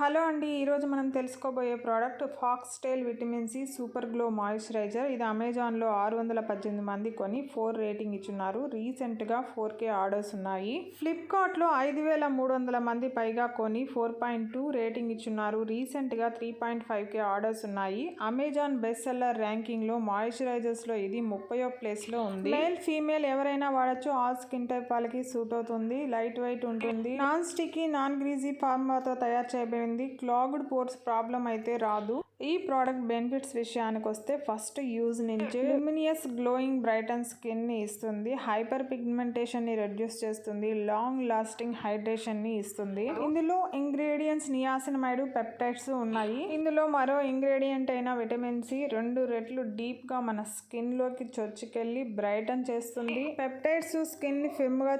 Hello అండి ఈరోజు మనం తెలుసుకోబోయే product Foxtale vitamin C super glow moisturiser. ఇది అమెజాన్లో ఆరు వందల పద్దెనిమిది మంది కొని ఫోర్ రేటింగ్ ఇచ్చున్నారు. రీసెంట్గా ఫోర్ కే ఆర్డర్స్ ఉన్నాయి. ఫ్లిప్కార్ట్లో ఐదు వేల మూడు వందల మంది పైగా కొని ఫోర్ పాయింట్ టూ రేటింగ్ ఇచ్చున్నారు. రీసెంట్గా three point five K orders ఉన్నాయి. అమెజాన్ బెస్ట్ సెల్లర్ ర్యాంకింగ్లో మాయిశ్చరైజర్స్లో ఇది ముప్పయో ప్లేస్లో ఉంది. మేల్ ఫీమేల్ ఎవరైనా వాడచ్చు. ఆల్ స్కిన్ టైప్ వాళ్ళకి సూట్ అవుతుంది. లైట్ వెయిట్ ఉంటుంది. నాన్ స్టిక్కీ నాన్ గ్రీజీ ఫార్మాతో తయారు చేయబడింది క్లాగ్డ్ పోర్స్ ప్రాబ్లం అయితే రాదు. ఈ ప్రోడక్ట్ బెనిఫిట్స్ విషయానికి వస్తే ఫస్ట్ యూజ్ నుంచి లూమినియస్ గ్లోయింగ్ బ్రైటన్ స్కిన్ని ఇస్తుంది హైపర్ పిగ్మెంటేషన్ని రెడ్యూస్ చేస్తుంది లాంగ్ లాస్టింగ్ హైడ్రేషన్ని ఇస్తుంది. ఇందులో ఇంగ్రీడియంట్స్ నియాసినమైడ్ పెప్టైడ్స్ ఉన్నాయి. ఇందులో మరో ఇంగ్రీడియంట్ అయిన విటమిన్ సి రెండు రెట్లు డీప్గా మన స్కిన్లోకి బ్రైటన్ చేస్తుంది. పెప్టైడ్స్ స్కిన్ని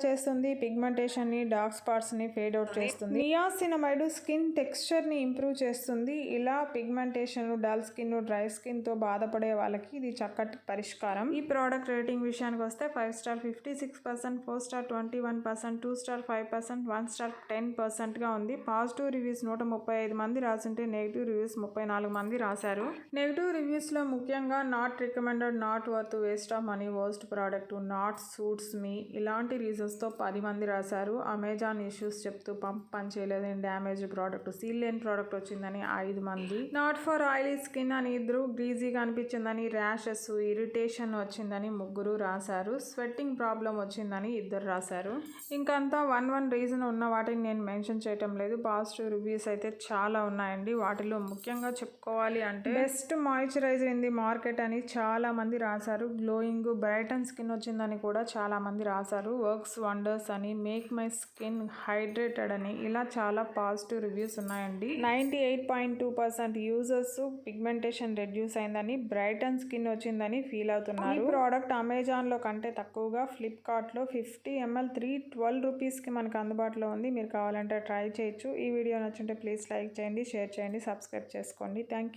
చేస్తుంది పిగ్మెంటేషన్ని డార్క్ స్పాట్స్ని ఫేడ్ అవుట్ చేస్తుంది. నియాసినమైడ్ స్కిన్ టెక్స్చర్ని ఇంప్రూవ్ చేస్తుంది. ఇలా పిగ్మెంటేషన్ డల్ స్కిన్ డ్రై స్కిన్తో బాధపడే వాళ్ళకి ఇది చక్కటి పరిష్కారం. ఈ ప్రోడక్ట్ రేటింగ్ విషయానికి వస్తే five star fifty six percent four star twenty one percent two star five percent one star ten పర్సెంట్గా ఉంది. పాజిటివ్ రివ్యూస్ నూట ముప్పై ఐదు మంది రాసింటే నెగిటివ్ రివ్యూస్ ముప్పై నాలుగు మంది రాశారు. నెగిటివ్ రివ్యూస్లో ముఖ్యంగా not recommended not worth waste of money worst product not suits me ఇలాంటి రీజన్స్తో పది మంది రాశారు. అమెజాన్ ఇష్యూస్ చెప్తూ పంప్ పని చేయలేదని డ్యామేజ్ ప్రోడక్ట్ సీల్ లేని ప్రోడక్ట్ వచ్చిందని ఐదు మంది. నాట్ ఫర్ ఆయిలీ స్కిన్ అని ఇద్దరు గ్రీజీగా అనిపించిందని ర్యాషెస్ ఇరిటేషన్ వచ్చిందని ముగ్గురు రాశారు. స్వెట్టింగ్ ప్రాబ్లం వచ్చిందని ఇద్దరు రాశారు. ఇంకంతా వన్ వన్ రీజన్ ఉన్న వాటిని నేను మెన్షన్ చేయటం లేదు. పాజిటివ్ రివ్యూస్ అయితే చాలా ఉన్నాయండి. వాటిలో ముఖ్యంగా చెప్పుకోవాలి అంటే best moisturiser in the market అని చాలా మంది రాశారు. గ్లోయింగ్ బ్రైటన్ స్కిన్ వచ్చిందని కూడా చాలా మంది రాశారు. వర్క్స్ వండర్స్ అని మేక్ మై స్కిన్ హైడ్రేటెడ్ అని ఇలా చాలా పాజిటివ్ రివ్యూస్ ఉన్నాయండి. Ninety eight point two percent users pigmentation reduce అయిందని బ్రైటన్ స్కిన్ వచ్చిందని ఫీల్ అవుతున్నారు. ఈ ప్రోడక్ట్ అమెజాన్లో కంటే తక్కువగా ఫ్లిప్కార్ట్లో ఫిఫ్టీ ఎంఎల్ త్రీ ట్వెల్వ్ రూపీస్కి మనకు అందుబాటులో ఉంది. మీరు కావాలంటే ట్రై చేయొచ్చు. ఈ వీడియో నచ్చుంటే ప్లీజ్ లైక్ చేయండి షేర్ చేయండి సబ్స్క్రైబ్ చేసుకోండి. Thank you.